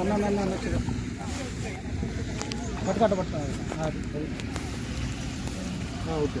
అన్న అన్న అన్న పట్టుకట్ట పట్టుకో ఓకే.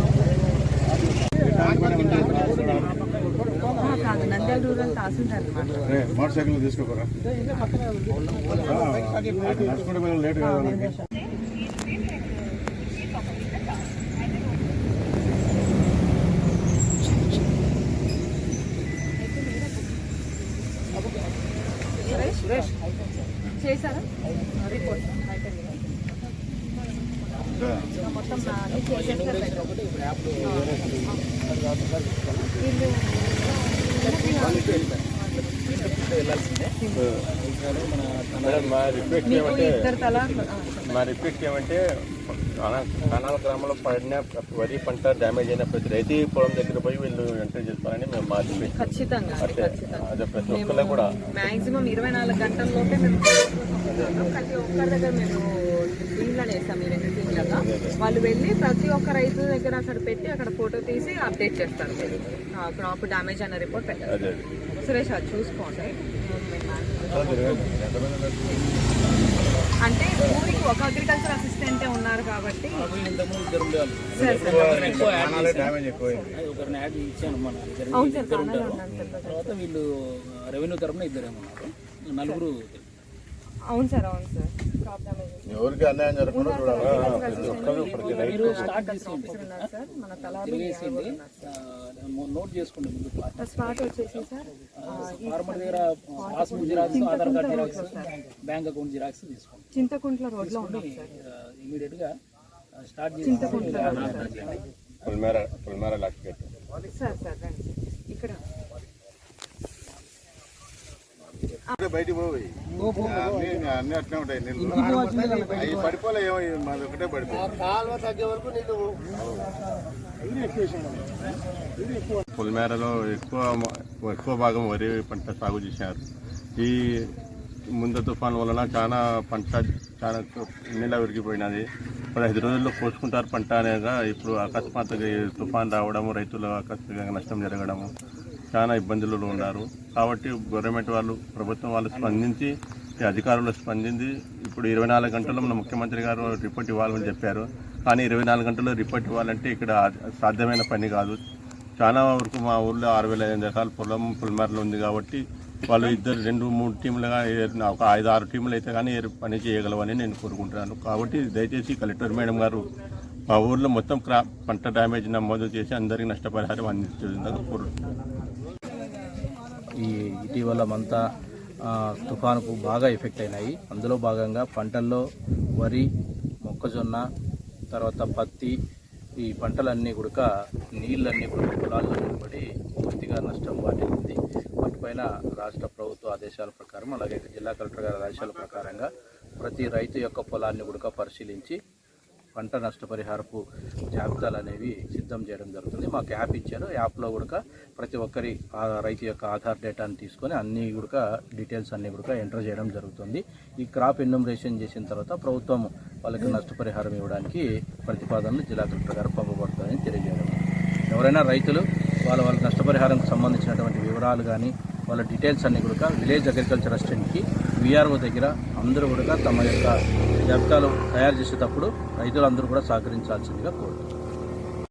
మోటార్ సైకిల్ తీసుకోకరా నడుచుకుంటే లేట్ కాదు చేశారా రిపోర్ట్ మొత్తం అన్ని చేసేస్తారు మేడం, మా రిక్వెస్ట్ ఏమంటే మా రిక్వెస్ట్ ఏమంటే కానా- కానాల గ్రామంలో పడిన వరి పంట డ్యామేజ్ అయిన ప్రతి రైతు పొలం దగ్గర పోయి వీళ్ళు ఎంట్రీ చేసుకోవాలని మేము మా ఖచ్చితంగా అంటే అదే ప్రతి ఒక్కళ్ళు కూడా. మాక్సిమం ఇరవై నాలుగు మేము ప్రతి ఒక్కరి దగ్గర మేము టీంలను వేస్తాం ఈ రెండు టీంలుగా వాళ్ళు వెళ్ళి ప్రతి ఒక్క రైతు దగ్గర అక్కడ పెట్టి అక్కడ ఫోటో తీసి అప్డేట్ చేస్తారు. క్రాప్ డ్యామేజ్ అన్న రిపోర్ట్ పెట్టారు. సురేష్ అది చూసుకోండి. అంటే ఊరికి ఒక అగ్రికల్చర్ అసిస్టెంటే ఉన్నారు కాబట్టి అవును సార్ తర్వాత వీళ్ళు రెవెన్యూ తరఫున ఇద్దరేమన్నారు నలుగురు అవును సార్ అవును సార్. క్రాప్ డ్యామేజ్ ఎవరికి అన్యాయం జరగకుండా స్టార్ట్ నోట్ చేసుకోండి స్పాట్ వచ్చేసి సార్. ఫార్మర్ దగ్గర passbook xerox Aadhaar card xerox bank account xerox తీసుకోండి. చింతకుంట్ల రోడ్లో ఉన్నాం సార్. ఇమీడియట్గా స్టార్ట్ చేసి చింతకుంట్ల రోడ్ సార్. పుల్మేర పుల్మేర లాక్కెట్ సార్ సార్ రండి ఇక్కడ బయటికి పోయి అన్ని అట్లే ఉంటాయి నీళ్ళు. అవి పడిపోలే ఏమో మాది ఒకటే పడిపోయి కాలువ తగ్గే వరకు నీళ్ళు పులిమేరలో ఎక్కువ ఎక్కువ భాగం వరి పంట సాగు చేశారు ఈ ముందు తుఫాన్ వలన చాలా పంట చాలా నీళ్ళ విరిగిపోయినది. పదహైదు రోజుల్లో కోసుకుంటారు పంట అనేది? ఇప్పుడు అకస్మాత్తుగా తుఫాన్ రావడము రైతులు అకస్మాత్తుగా నష్టం జరగడము. చాలా ఇబ్బందులలో ఉన్నారు. కాబట్టి గవర్నమెంట్ వాళ్ళు ప్రభుత్వం వాళ్ళు స్పందించి అధికారులు స్పందించి ఇప్పుడు ఇరవై నాలుగు గంటల్లో మన ముఖ్యమంత్రి గారు రిపోర్ట్ ఇవ్వాలని చెప్పారు. కానీ ఇరవై నాలుగు గంటల్లో రిపోర్ట్ ఇవ్వాలంటే ఇక్కడ సాధ్యమైన పని కాదు. చాలా వరకు మా ఊళ్ళో ఆరు వేల ఐదు ఎకరాల పొలం పులిమేరలో ఉంది కాబట్టి వాళ్ళు ఇద్దరు రెండు మూడు టీంలుగా ఒక ఐదు ఆరు టీంలు అయితే కానీ పని చేయగలవని నేను కోరుకుంటున్నాను. కాబట్టి దయచేసి కలెక్టర్ మేడం గారు మా ఊర్లో మొత్తం క్రాప్ పంట డ్యామేజ్ నమోదు చేసి అందరికీ నష్టపరిహారం అందించే ఈ ఇటీవల మంతా తుఫానుకు బాగా ఎఫెక్ట్ అయినాయి. అందులో భాగంగా పంటల్లో వరి మొక్కజొన్న తర్వాత పత్తి ఈ పంటలన్నీ కూడా నీళ్ళన్నీ కూడా పొలాల్లో నిలబడి పూర్తిగా నష్టం వాటిల్లింది. వాటిపైన రాష్ట్ర ప్రభుత్వ ఆదేశాల ప్రకారం అలాగే జిల్లా కలెక్టర్ గారి ఆదేశాల ప్రకారంగా ప్రతి రైతు యొక్క పొలాన్ని కూడా పరిశీలించి పంట నష్టపరిహారపు జాబితాలు అనేవి సిద్ధం చేయడం జరుగుతుంది. మాకు యాప్ ఇచ్చారు. యాప్లో కూడా ప్రతి ఒక్కరి రైతు యొక్క ఆధార్ డేటాను తీసుకొని అన్ని కూడా డీటెయిల్స్ అన్ని కూడా ఎంటర్ చేయడం జరుగుతుంది. ఈ క్రాప్ ఎన్యూమరేషన్ చేసిన తర్వాత ప్రభుత్వం వాళ్ళకి నష్టపరిహారం ఇవ్వడానికి ప్రతిపాదనలు జిల్లా కలెక్టర్ గారు పంపబడుతుందని తెలియజేయడం. ఎవరైనా రైతులు వాళ్ళ వాళ్ళ నష్టపరిహారంకు సంబంధించినటువంటి వివరాలు కానీ వాళ్ళ డీటెయిల్స్ అన్ని కూడా విలేజ్ అగ్రికల్చర్ అసిస్టెంట్కి విఆర్ఓ దగ్గర అందరూ కూడా తమ యొక్క జాబితాలు తయారు చేసేటప్పుడు రైతులందరూ కూడా సహకరించాల్సిందిగా కోరుతున్నాను